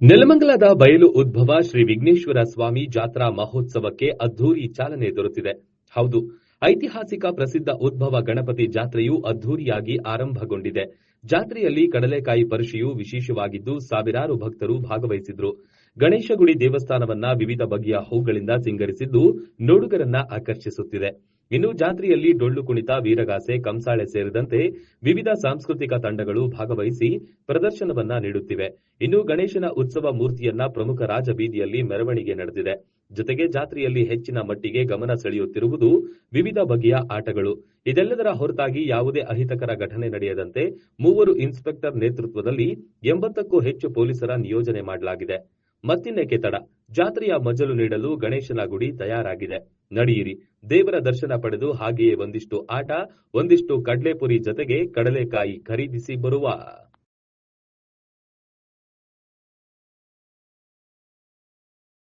ನೆಲಮಂಗಲದ ಬಯಲು ಉದ್ಭವ ಶ್ರೀ ವಿಘ್ನೇಶ್ವರ ಸ್ವಾಮಿ ಜಾತ್ರಾ ಮಹೋತ್ಸವಕ್ಕೆ ಅದ್ದೂರಿ ಚಾಲನೆ ದೊರೆತಿದೆ. ಹೌದು, ಐತಿಹಾಸಿಕ ಪ್ರಸಿದ್ಧ ಉದ್ಭವ ಗಣಪತಿ ಜಾತ್ರೆಯು ಅದ್ದೂರಿಯಾಗಿ ಆರಂಭಗೊಂಡಿದೆ. ಜಾತ್ರೆಯಲ್ಲಿ ಕಡಲೆಕಾಯಿ ಪರಿಷೆಯು ವಿಶೇಷವಾಗಿದ್ದು ಸಾವಿರಾರು ಭಕ್ತರು ಭಾಗವಹಿಸಿದ್ರು. ಗಣೇಶಗುಡಿ ದೇವಸ್ಥಾನವನ್ನ ವಿವಿಧ ಬಗೆಯ ಹೂಗಳಿಂದ ಸಿಂಗರಿಸಿದ್ದು ನೋಡುಗರನ್ನ ಆಕರ್ಷಿಸುತ್ತಿದೆ. ಇನ್ನು ಜಾತ್ರೆಯಲ್ಲಿ ಡೊಳ್ಳು ಕುಣಿತ, ವೀರಗಾಸೆ, ಕಂಸಾಳೆ ಸೇರಿದಂತೆ ವಿವಿಧ ಸಾಂಸ್ಕೃತಿಕ ತಂಡಗಳು ಭಾಗವಹಿಸಿ ಪ್ರದರ್ಶನವನ್ನ ನೀಡುತ್ತಿವೆ. ಇನ್ನು ಗಣೇಶನ ಉತ್ಸವ ಮೂರ್ತಿಯನ್ನ ಪ್ರಮುಖ ರಾಜಬೀದಿಯಲ್ಲಿ ಮೆರವಣಿಗೆ ನಡೆದಿದೆ. ಜೊತೆಗೆ ಜಾತ್ರೆಯಲ್ಲಿ ಹೆಚ್ಚಿನ ಮಟ್ಟಿಗೆ ಗಮನ ಸೆಳೆಯುತ್ತಿರುವುದು ವಿವಿಧ ಬಗೆಯ ಆಟಗಳು. ಇದೆಲ್ಲದರ ಹೊರತಾಗಿ ಯಾವುದೇ ಅಹಿತಕರ ಘಟನೆ ನಡೆಯದಂತೆ ಮೂವರು ಇನ್ಸ್ಪೆಕ್ಟರ್ ನೇತೃತ್ವದಲ್ಲಿ ಎಂಬತ್ತಕ್ಕೂ ಹೆಚ್ಚು ಪೊಲೀಸರ ನಿಯೋಜನೆ ಮಾಡಲಾಗಿದೆ. ಮತ್ತಿನ್ನೇಕೆ ತಡ? ಜಾತ್ರೆಯ ಮಜಲು ನೀಡಲು ಗಣೇಶನ ಗುಡಿ ತಯಾರಾಗಿದೆ. ನಡೆಯಿರಿ. ದೇವರ ದರ್ಶನ ಪಡೆದು ಹಾಗೆಯೇ ಒಂದಿಷ್ಟು ಆಟ, ಒಂದಿಷ್ಟು ಕಡ್ಲೆಪುರಿ ಜೊತೆಗೆ ಕಡಲೆಕಾಯಿ ಖರೀದಿಸಿ ಬರುವ.